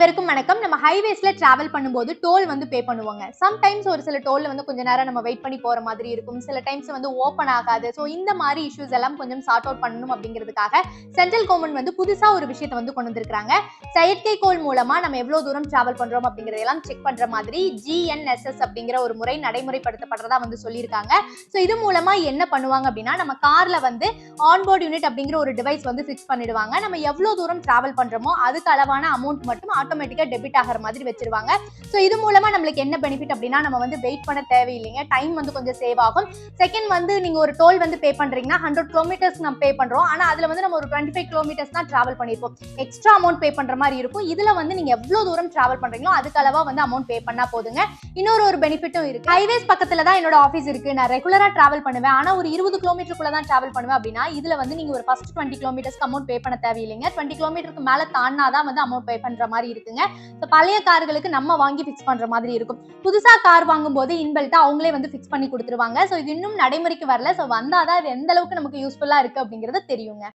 பேருக்கும் வணக்கம். ஹைவேஸ்ல டிராவல் பண்ணும்போது டோல் வந்து பே பண்ணுவாங்க. சம்டைம்ஸ் ஒரு சில டோல்ல வந்து கொஞ்ச நேரம் நம்ம வெயிட் பண்ணி போற மாதிரி இருக்கும். சில டைம்ஸ் வந்து ஓப்பன் ஆகாது. ஸோ இந்த மாதிரி இஷ்யூஸ் எல்லாம் கொஞ்சம் சார்ட் அவுட் பண்ணணும் அப்படிங்கிறதுக்காக சென்ட்ரல் கவர்மெண்ட் வந்து புதுசா ஒரு விஷயத்தை வந்து கொண்டு வந்திருக்காங்க செயற்கைக்கோள் மூலமா நம்ம எவ்வளவு தூரம் டிராவல் பண்றோம் அப்படிங்கறதெல்லாம் செக் பண்ற மாதிரி ஜிஎன்எஸ்எஸ் அப்படிங்கிற ஒரு முறை நடைமுறைப்படுத்தப்படுறதா வந்து சொல்லியிருக்காங்க. ஸோ இது மூலமா என்ன பண்ணுவாங்க அப்படின்னா நம்ம கார்ல வந்து ஆன்போர்ட் யூனிட் அப்படிங்கிற ஒரு டிவைஸ் வந்து ஃபிக்ஸ் பண்ணிடுவாங்க. நம்ம எவ்வளவு தூரம் டிராவல் பண்றோமோ அதுக்கு அளவான அமௌண்ட் மட்டும் ஆட்டோமேட்டிக்கா டெபிட் ஆகிற மாதிரி வச்சிருவாங்க. ஸோ இது மூலமா நம்மளுக்கு என்ன பெனிஃபிட் அப்படின்னா நம்ம வந்து வெயிட் பண்ண தேவையில்லைங்க. டைம் வந்து கொஞ்சம் சேவ் ஆகும். செகண்ட் வந்து நீங்க ஒரு டோல் வந்து பே பண்றீங்கன்னா ஹண்ட்ரட் கிலோமீட்டர்ஸ் நம்ம பே பண்றோம். ஆனா அதுல வந்து நம்ம ஒரு டுவெண்ட்டி ஃபைவ் கிலோமீட்டர்ஸ் தான் டிராவல் பண்ணிருப்போம் எக்ஸ்ட்ரா அமௌண்ட் பே பண்ற மாதிரி இருக்கும். இதுல வந்து நீங்க எவ்வளவு தூரம் டிராவல் பண்றீங்களோ அதுக்கு அளவா வந்து அமௌண்ட் பே பண்ணா போதுங்க. இன்னொரு ஒரு பெனிஃபிட்டும் இருக்கு. ஹைவேஸ் பக்கத்துல தான் என்னோட ஆஃபீஸ் இருக்கு. நான் ரெகுலரா டிராவல் பண்ணுவேன். ஆனா ஒரு இருபது கிலோமீட்டருக்குள்ள தான் டிராவல் பண்ணுவேன் அப்படின்னா இதுல வந்து நீங்க ஒரு ஃபர்ஸ்ட் டுவெண்ட்டி கிலோமீட்டர்ஸ்க்கு அமௌண்ட் பே பண்ண தேவையில்லைங்க. டுவெண்ட்டி கிலோமீட்டருக்கு மேல தாண்டா தான் வந்து அமௌண்ட் பே பண்ற மாதிரி இருக்குங்க. பழைய கார்களுக்கு நம்ம வாங்கி ஃபிக்ஸ் பண்ற மாதிரி இருக்கும். புதுசா கார் வாங்கும்போது இன்பில்ட்டா அவங்களே வந்து ஃபிக்ஸ் பண்ணி கொடுத்துருவாங்க. ஸோ இது இன்னும் நடைமுறைக்கு வரல. ஸோ வந்தாதான் இது எந்த அளவுக்கு நமக்கு யூஸ்ஃபுல்லா இருக்கு அப்படிங்கிறது தெரியுங்க.